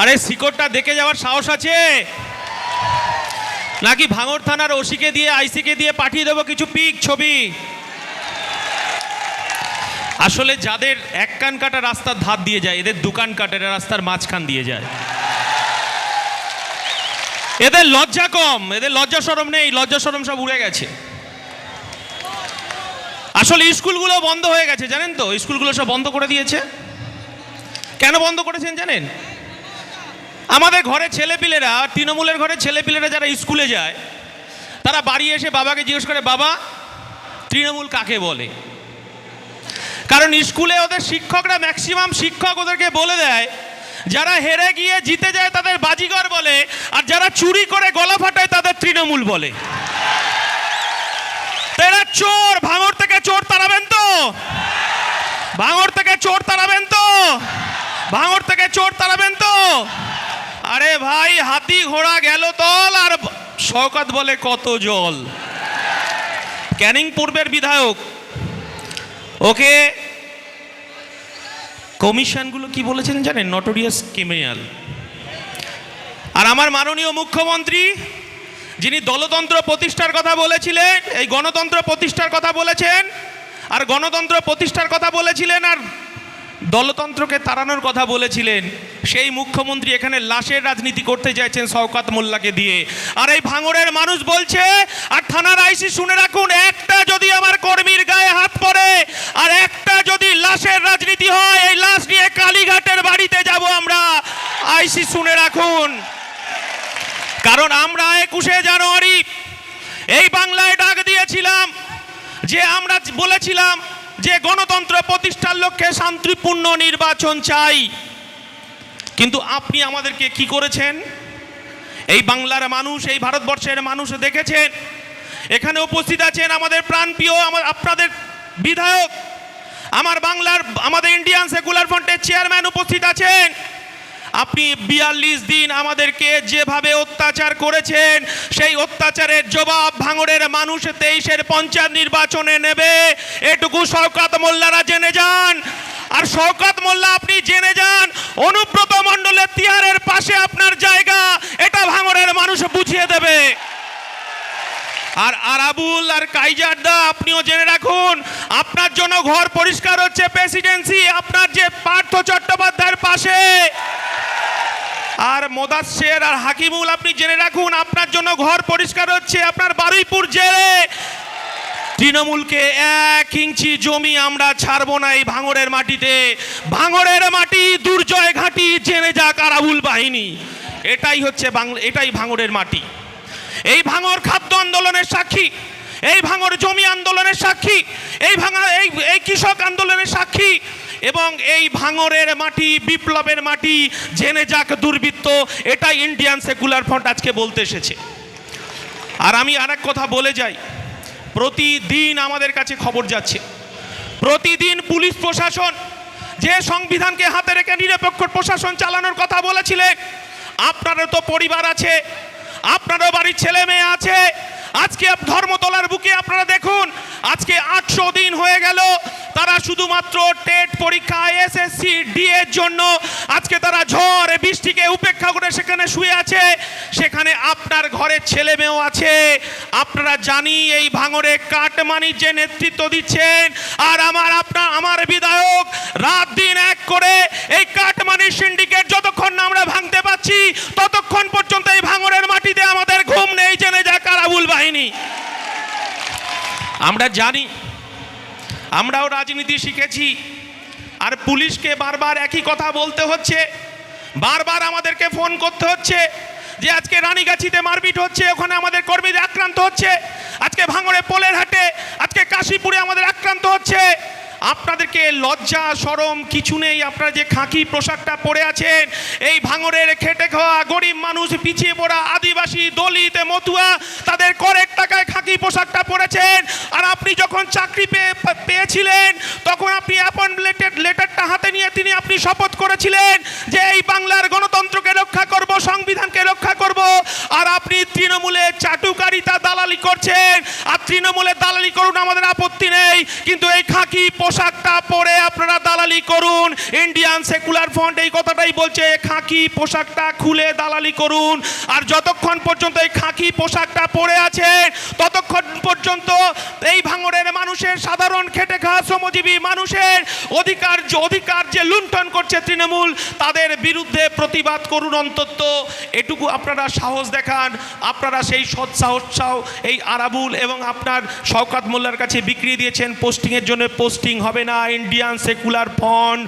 আরে শিকড়টা দেখে যাওয়ার সাহস আছে? নাকি ভাঙড় থানার ওসিকে দিয়ে, আইসিকে দিয়ে পাঠিয়ে দেবো কিছু পিক ছবি? আসলে যাদের এক কান কাটা রাস্তার ধার দিয়ে যায়, এদের দোকান কাটার রাস্তার মাঝখান দিয়ে যায়। এদের লজ্জা কম, এদের লজ্জা সরম নেই, লজ্জা সরম সব উড়ে গেছে। আসলে স্কুলগুলো বন্ধ হয়ে গেছে, জানেন তো? স্কুলগুলো সব বন্ধ করে দিয়েছে। কেন বন্ধ করেছেন জানেন? আমাদের ঘরে ছেলেপিলেরা, তৃণমূলের ঘরে ছেলেপিলেরা যারা স্কুলে যায়, তারা বাড়ি এসে বাবাকে জিজ্ঞেস করে, বাবা, তৃণমূল কাকে বলে? কারণ স্কুলে ওদের শিক্ষকরা ম্যাক্সিমাম শিক্ষক ওদেরকে বলে দেয়, যারা হেরে গিয়ে জিতে যায় তাদের বাজিগর বলে, আর যারা চুরি করে গলা ফাটায় তাদের তৃণমূল বলে। তো চোর, ভাঙর থেকে চোর তাড়াবেন তো। ভাঙর থেকে চোর তাড়াবেন তো। ভাঙর থেকে চোর তাড়াবেন তো। ভাই, হাতি ঘোড়া গেল তল আর শওকত বলে কত জল। ক্যানিং পূর্বের বিধায়ক। ওকে, কমিশনগুলো কি বলেছেন জানেন? নটোরিয়াস ক্রিমিনাল আর আমার মাননীয় মুখ্যমন্ত্রী, যিনি দলতন্ত্র প্রতিষ্ঠার কথা বলেছিলেন, এই গণতন্ত্র প্রতিষ্ঠার কথা বলেছেন, আর গণতন্ত্র প্রতিষ্ঠার কথা বলেছিলেন, আর দলতন্ত্রকে তাড়ানোর কথা বলেছিলেন। সেই মুখ্যমন্ত্রী এখানে লাশের রাজনীতি করতে চাইছেন শওকাত মোল্লাকে দিয়ে। আর এই ভাঙড়ের মানুষ বলছে, আর থানার আইসি শুনে রাখুন, একটা যদি আমার কর্মীর গায়ে হাত পড়ে, আর একটা যদি লাশের রাজনীতি হয়, এই লাশ নিয়ে কালীঘাটের বাড়িতে যাব আমরা। আইসি শুনে রাখুন। কারণ আমরা একুশে জানুয়ারি এই বাংলায় ডাক দিয়েছিলাম, যে আমরা বলেছিলাম যে গণতন্ত্র প্রতিষ্ঠার লক্ষ্যে শান্তিপূর্ণ নির্বাচন চাই। কিন্তু আপনি আমাদেরকে কি করেছেন? এই বাংলার মানুষ, এই ভারতবর্ষের মানুষ দেখেছেন। এখানে উপস্থিত আছেন আমাদের প্রাণপ্রিয়, আমার, আপনাদের বিধায়ক। আমার বাংলার, আমাদের ইন্ডিয়ান সেকুলার ফ্রন্টের চেয়ারম্যান উপস্থিত আছেন। আপনি বিয়াল্লিশ দিন আমাদেরকে যেভাবে অত্যাচার করেছেন, সেই অত্যাচারের জবাব ভাঙড়ের মানুষ তেইশের পঞ্চায়েত নির্বাচনে নেবে। এটুকু শওকাত মোল্লারা জেনে যান। আর শওকাত মোল্লা আপনি জেনে যান, অনুব্রত মণ্ডলের তিহারের পাশে আপনার জায়গা, এটা ভাঙড়ের মানুষ বুঝিয়ে দেবে। আর আরাবুল আর কাইজারদা আপনিও জেনে রাখুন, আপনার জন্য ঘর পরিষ্কার হচ্ছে প্রেসিডেন্সি, আপনার যে পার্থ চট্টোপাধ্যায়ের পাশে। আর মোদাসের আর হাকিমুল, আপনি জেনে রাখুন, আপনার জন্য ঘর পরিষ্কার হচ্ছে আপনার বারুইপুর জেলে। তৃণমূলকে এক ইঞ্চি জমি আমরা ছাড়বো না এই ভাঙড়ের মাটিতে। ভাঙড়ের মাটি, দুর্জয় ঘাঁটি, জেনে যাক আরাবুল বাহিনী। এটাই হচ্ছে বাংলা, এটাই ভাঙড়ের মাটি। এই ভাঙড় খাদ্য আন্দোলনের সাক্ষী, এই ভাঙড় জমি আন্দোলনের সাক্ষী, এই ভাঙা, এই এই কৃষক আন্দোলনের সাক্ষী এবং এই ভাঙরের মাটি, বিপ্লবের মাটি, জেনে যাক দুর্বৃত্ত, এটাই ইন্ডিয়ান সেকুলার ফ্রন্ট আজকে বলতে এসেছে। আর আমি আরেক কথা বলে যাই, প্রতিদিন আমাদের কাছে খবর যাচ্ছে। প্রতিদিন পুলিশ প্রশাসন যে সংবিধানকে হাতে রেখে নিরপেক্ষ প্রশাসন চালানোর কথা বলেছিলেন আপনারও তো পরিবার আছে, আপনারও বাড়ির ছেলে মেয়ে আছে, আজকে ধর্মতলার বুকে আপনারা দেখুন, আজকে আটশো দিন হয়ে গেল। তারা শুধুমাত্র টেট পরীক্ষা এসএসসি ডি এর জন্য। আজকে তারা ঝড় বৃষ্টিকে উপেক্ষা করে সেখানে শুয়ে আছে। সেখানে আপনার ঘরের ছেলে মেয়েও আছে। আপনারা জানি এই ভাঙরে কাটমানির যে নেতৃত্ব দিচ্ছেন। আর আমার আপনার আমার বিধায়ক রাত দিন এক করে এই কাটমানির সিন্ডিকেট যতক্ষণ না আমরা ভাঙতে পাচ্ছি ততক্ষণ পর্যন্ত এই ভাঙরের মাটিতে আমাদের ঘুম নেই, জেনে যাক কারাবুল বাহিনী। আমরা জানি আমরাও রাজনীতি শিখেছি। আর পুলিশকে বারবার একই কথা বলতে হচ্ছে। বারবার আমাদেরকে ফোন করতে হচ্ছে যে আজকে রানীগাছিতে মারপিট হচ্ছে, ওখানে আমাদের কর্মীদের আক্রান্ত হচ্ছে। আজকে ভাঙড়ে পোলের হাটে, আজকে কাশীপুরে আমাদের আক্রান্ত হচ্ছে। আপনাদেরকে লজ্জা, সরম কিছু নেই। আপনারা যে খাঁকি পোশাকটা পরে আছেন, এই ভাঙরের খেটে খাওয়া গরিব মানুষ, পিছিয়ে পড়া আদিবাসী দলিত মতুয়া, তাদের করেক টাকায় খাঁকি পোশাকটা পরেছেন। আর আপনি যখন চাকরি পেয়ে পেয়েছিলেন, তখন আপনি অ্যাপয়েন্টমেন্টেড লেটারটা হাতে নিয়ে তিনি আপনি শপথ করেছিলেন যে এই বাংলার গণতন্ত্রকে রক্ষা করব, সংবিধানকে রক্ষা করব। আর আপনি তৃণমূলে চাটুকারিতা দালালি করছেন। তৃণমূলে দালালি করুন, আমাদের আপত্তি নেই। কিন্তু এই খাঁকি পোশাকটা পরে আপনারা দালালি করুন। ইন্ডিয়ান সেকুলার ফ্রন্ট এই কথাটাই বলছে খাঁকি পোশাকটা খুলে দালালি করুন। আর যতক্ষণ পর্যন্ত এই খাঁকি পোশাকটা পরে আছে, ততক্ষণ পর্যন্ত এই ভাঙরের মানুষের সাধারণ খেটে খাওয়া শ্রমজীবী মানুষের অধিকার যে অধিকার যে লুণ্ঠন করছে তৃণমূল, তাদের বিরুদ্ধে প্রতিবাদ করুন অন্তত। এটুকু আপনারা সাহস দেখান, আপনারা সেই সৎ এই আরাবুল এবং আপনার শওকাত মোল্লার কাছে বিক্রি দিয়েছেন পোস্টিংয়ের জন্য পোস্টিং হবে না ইন্ডিয়ান সেকুলার ফন্ড